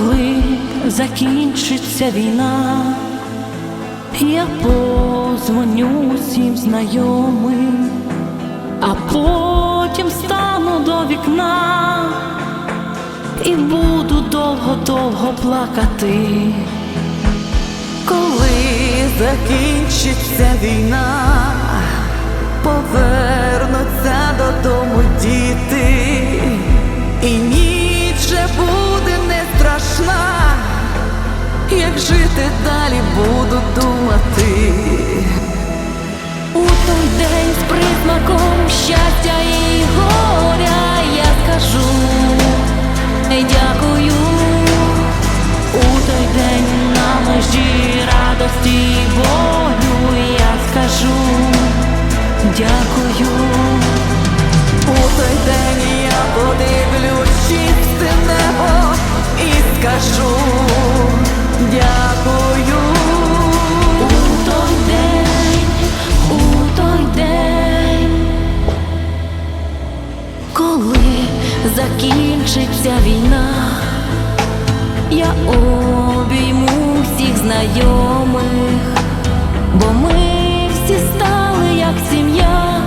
коли закінчиться війна, я позвоню всім знайомим, а потім стану до вікна і буду довго-довго плакати. Коли закінчиться війна, жити далі буду думати. У той день з присмаком щастя і горя я скажу «Ей, дякую. У той день на межі радості і болю я скажу дякую. У той день я подивлюсь чисте небо і скажу закінчиться війна, я обійму всіх знайомих, бо ми всі стали як сім'я,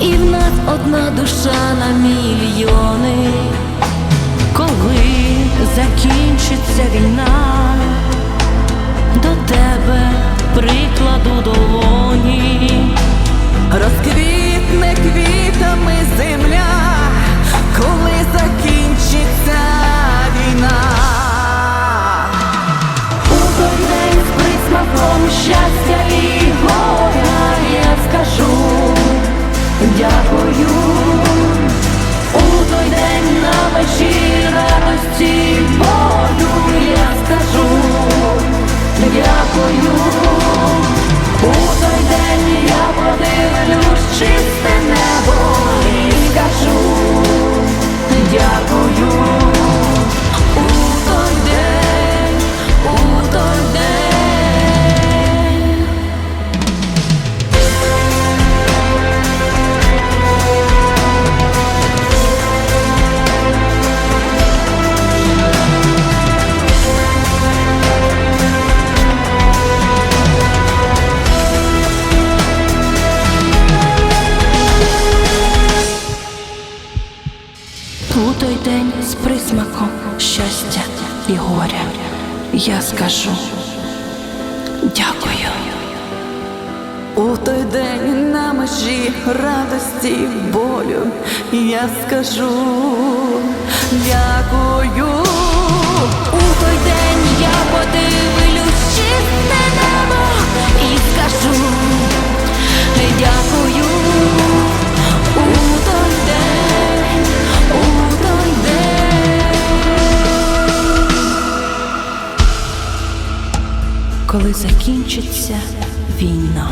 і в нас одна душа на мільйони. Коли закінчиться війна, дякую. День з присмаком щастя і горя я скажу дякую. У той день на межі радості і болю я скажу дякую. Коли закінчиться війна.